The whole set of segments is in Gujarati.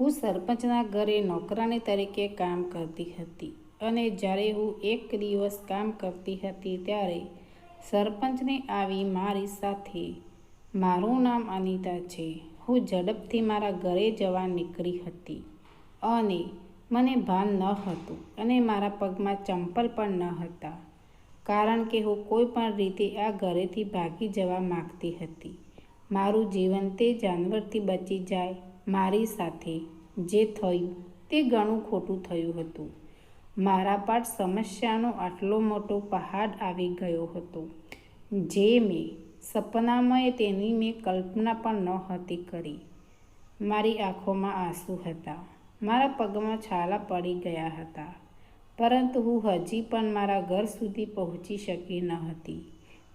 હું સરપંચના ઘરે નોકરાણી તરીકે કામ કરતી હતી અને જ્યારે હું એક દિવસ કામ કરતી હતી ત્યારે સરપંચને આવી મારી સાથે. મારું નામ અનિતા છે. હું ઝડપથી મારા ઘરે જવા નીકળી હતી અને મને ભાન ન હતું અને મારા પગમાં ચંપલ પણ ન હતા કારણ કે હું કોઈ પણ રીતે આ ઘરેથી ભાગી જવા માગતી હતી. મારું જીવન તે જાનવરથી બચી જાય મારી સાથે જે થયું તે ઘણું ખોટું થયું હતું. મારા પર સમસ્યાનો આટલો મોટો પહાડ આવી ગયો હતો, જે મેં સપનામાં તેની મેં કલ્પના પણ નહોતી કરી. મારી આંખોમાં આંસુ હતા, મારા પગમાં છાલા પડી ગયા હતા, પરંતુ હું હજી પણ મારા ઘર સુધી પહોંચી શકી ન હતી.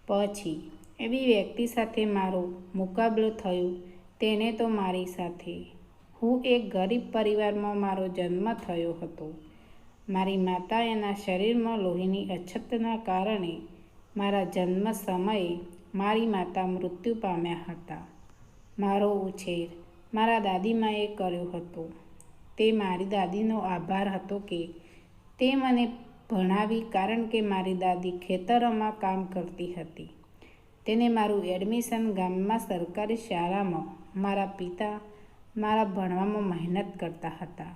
પછી એવી વ્યક્તિ સાથે મારો મુકાબલો થયો તેને તો મારી સાથે. હું એક ગરીબ પરિવારમાં મારો જન્મ થયો હતો. મારી માતા એના શરીરમાં લોહીની અછતના કારણે મારા જન્મ સમયે મારી માતા મૃત્યુ પામ્યા હતા. મારો ઉછેર મારા દાદીમાએ કર્યો હતો. તે મારી દાદીનો આભાર હતો કે તે મને ભણાવી કારણ કે મારી દાદી ખેતરોમાં કામ કરતી હતી. તેને મારું એડમિશન ગામમાં સરકારી શાળામાં મારા પિતા મારા ભણવામાં મહેનત કરતા હતા.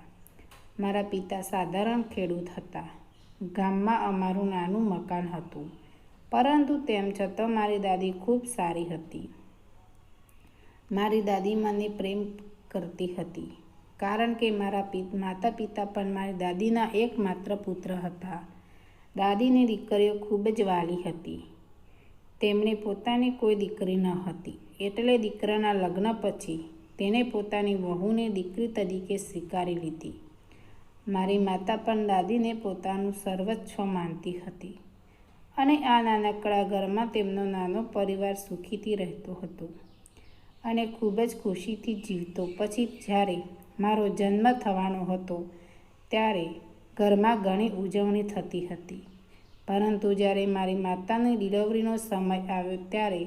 મારા પિતા સાધારણ ખેડૂત હતા. ગામમાં અમારું નાનું મકાન હતું. પરંતુ તેમ છતાં મારી દાદી ખૂબ સારી હતી. મારી દાદી મને પ્રેમ કરતી હતી. કારણ કે મારા માતા પિતા પણ મારી દાદીના એકમાત્ર પુત્ર હતા. દાદીની દીકરીઓ ખૂબ જ વાલી હતી. તેમણે પોતાની કોઈ દીકરી ન હતી. એટલે દીકરાના લગ્ન પછી તેણે પોતાની વહુને દીકરી તરીકે સ્વીકારી લીધી. મારી માતા પણ દાદીને પોતાનું સર્વસ્વ માનતી હતી અને આ નાનકડા ઘરમાં તેમનો નાનો પરિવાર સુખીથી રહેતો હતો અને ખૂબ જ ખુશીથી જીવતો. પછી જ્યારે મારો જન્મ થવાનો હતો ત્યારે ઘરમાં ઘણી ઉજવણી થતી હતી. પરંતુ જ્યારે મારી માતાની ડિલિવરીનો સમય આવ્યો ત્યારે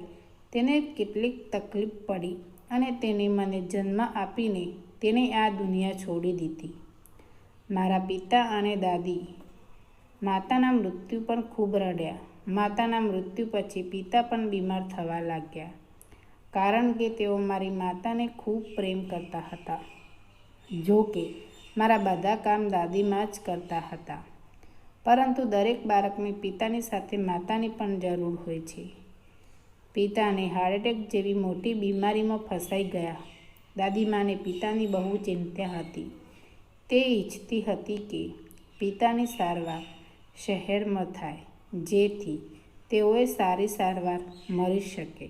તેને કેટલીક તકલીફ પડી અને તેને મને જન્મ આપીને તેને આ દુનિયા છોડી દીધી. મારા પિતા અને દાદી માતાના મૃત્યુ પણ ખૂબ રડ્યા. માતાના મૃત્યુ પછી પિતા પણ બીમાર થવા લાગ્યા, કારણ કે તેઓ મારી માતાને ખૂબ પ્રેમ કરતા હતા. જો કે, મારા બધા કામ દાદીમાં જ કરતા હતા. પરંતુ દરેક બાળકને પિતાની સાથે માતાની પણ જરૂર હોય છે. પિતાને હાર્ટ એટેક જેવી મોટી બીમારીમાં ફસાઈ ગયા. દાદીમાને પિતાની બહુ ચિંતા હતી. તે ઈચ્છતી હતી કે પિતાની સારવાર શહેરમાં થાય, જેથી તેઓએ સારી સારવાર મળી શકે.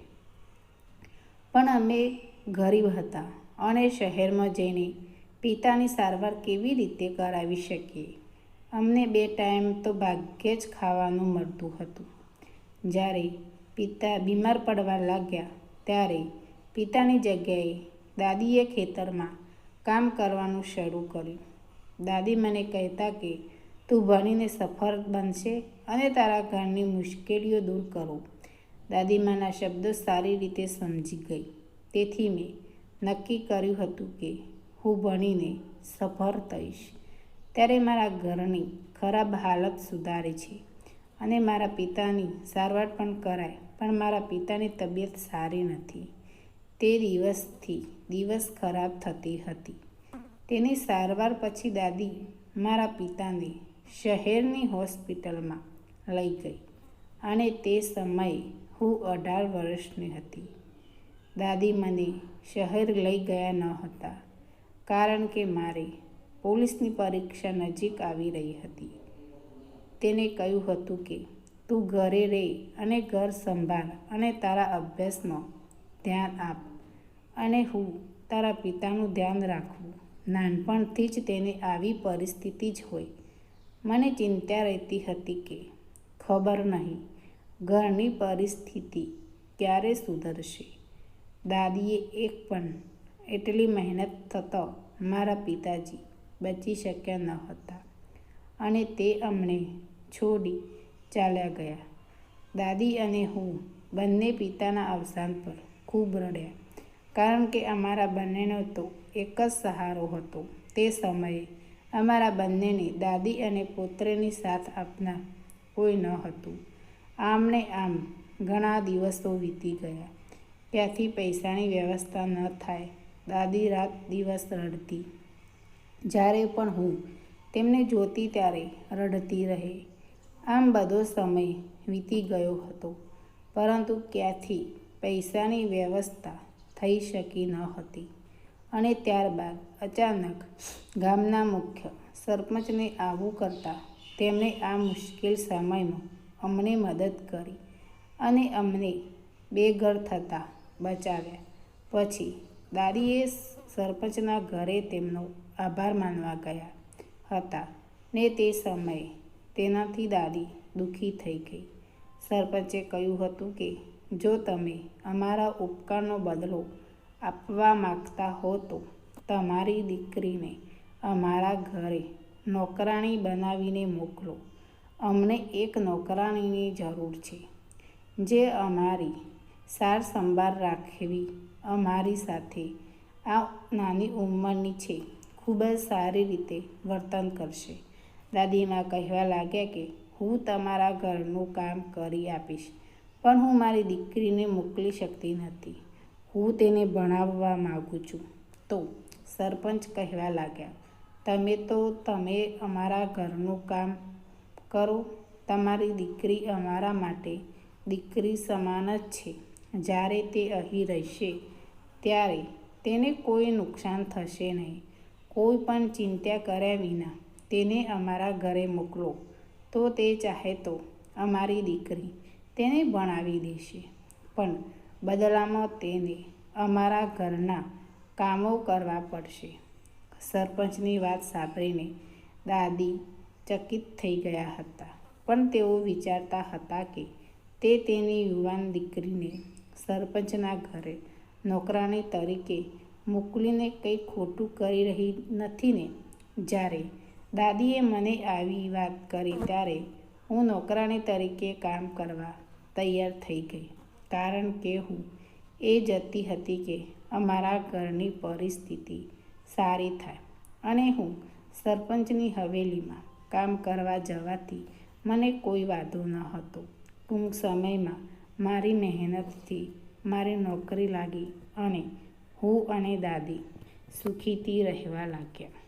પણ અમે ગરીબ હતા અને શહેરમાં જઈને પિતાની સારવાર કેવી રીતે કરાવી શકીએ? અમને બે ટાઈમ તો ભાગ્યે જ ખાવાનું મળતું હતું. જ્યારે પિતા બીમાર પડવા લાગ્યા ત્યારે પિતાની જગ્યાએ દાદીએ ખેતરમાં કામ કરવાનું શરૂ કર્યું. દાદી મને કહેતા કે, તું ભણીને સફળ બનશે અને તારા ઘરની મુશ્કેલીઓ દૂર કરો. દાદીમાના શબ્દો સારી રીતે સમજી ગઈ. તેથી મેં નક્કી કર્યું હતું કે, હું ભણીને સફળ થઈશ. ત્યારે મારા ઘરની ખરાબ હાલત સુધારે છે. અને મારા પિતાની સારવાર પણ કરાય, પણ મારા પિતાની તબિયત સારી નથી. તે દિવસથી દિવસ ખરાબ થતી હતી. તેની સારવાર પછી દાદી મારા પિતાને શહેરની હોસ્પિટલમાં લઈ ગઈ અને તે સમયે હું અઢાર વર્ષની હતી. દાદી મને શહેર લઈ ગયા ન હતા, કારણ કે મારે પોલીસની પરીક્ષા નજીક આવી રહી હતી. તેને કહ્યું હતું કે, તું ઘરે રહે અને ઘર સંભાળ અને તારા અભ્યાસમાં ધ્યાન આપ અને હું તારા પિતાનું ધ્યાન રાખવું નાનપણથી જ તેને આવી પરિસ્થિતિ જ હોય. મને ચિંતા રહેતી હતી કે, ખબર નહીં, ઘરની પરિસ્થિતિ ક્યારે સુધરશે? દાદીએ એક પણ એટલી મહેનત થતો મારા પિતાજી બચી શક્યા ન હતા અને તે અમને છોડી ચાલ્યા ગયા. દાદી અને હું બંને પિતાના અવસાન પર ખૂબ રડ્યા. કારણ કે અમારા બંનેનો તો એક જ સહારો હતો તે સમયે અમારા બંનેને દાદી અને પુત્રની સાથ આપનાર કોઈ ન હતું. આમને આમ ઘણા દિવસો વીતી ગયા. ત્યાંથી પૈસાની વ્યવસ્થા ન થાય, દાદી રાત દિવસ રડતી. જ્યારે પણ હું તેમને જોતી ત્યારે રડતી રહે. આમ બધો સમય વીતી ગયો હતો, પરંતુ ક્યાંથી પૈસાની વ્યવસ્થા થઈ શકી ન હતી. અને ત્યારબાદ અચાનક ગામના મુખ્ય સરપંચને આવું કરતાં તેમણે આ મુશ્કેલ સમયમાં અમને મદદ કરી અને અમને બેઘર થતાં બચાવ્યા. પછી દાદીએ સરપંચના ઘરે તેમનો આભાર માનવા ગયા હતા ને તે સમયે તેનાથી દાદી દુઃખી થઈ ગઈ. સરપંચે કહ્યું હતું કે, જો તમે અમારા ઉપકારનો બદલો આપવા માગતા હો તો તમારી દીકરીને અમારા ઘરે નોકરાણી બનાવીને મોકલો. અમને એક નોકરાણીની જરૂર છે. જે અમારી સાર સંભાળ રાખવી અમારી સાથે આ નાની ઉંમરની છે. ખૂબ જ સારી રીતે વર્તન કરશે. દાદીમા કહેવા લાગ્યા કે, હું તમારા ઘરનું કામ કરી આપીશ, પણ હું મારી દીકરીને મોકલી શકતી નથી. હું તેને ભણાવવા માગું છું. તો સરપંચ કહેવા લાગ્યા, તમે તો, તમે અમારા ઘરનું કામ કરો. તમારી દીકરી અમારા માટે દીકરી સમાન જ છે. જ્યારે તે અહીં રહેશે, ત્યારે તેને કોઈ નુકસાન થશે નહીં. કોઈ પણ ચિંતા કર્યા વિના તેને અમારા ઘરે મોકલો. તો તે ચાહે તો અમારી દીકરી તેને ભણાવી દેશે. પણ બદલામાં તેને અમારા ઘરના કામો કરવા પડશે. સરપંચની વાત સાંભળીને દાદી ચકિત થઈ ગયા હતા. પણ તેઓ વિચારતા હતા કે તે તેની યુવાન દીકરીને સરપંચના ઘરે નોકરાણી તરીકે મોકલીને કંઈ ખોટું કરી રહી નથી ને? જ્યારે દાદીએ મને આવી વાત કરી ત્યારે હું નોકરાણી તરીકે કામ કરવા તૈયાર થઈ ગઈ. કારણ કે હું એ જતી હતી કે અમારા ઘરની પરિસ્થિતિ સારી થાય અને હું સરપંચની હવેલીમાં કામ કરવા જવાથી મને કોઈ વાંધો ન હતો. ટૂંક સમયમાં મારી મહેનતથી મારી નોકરી લાગી અને હું અને દાદી સુખીથી રહેવા લાગ્યા.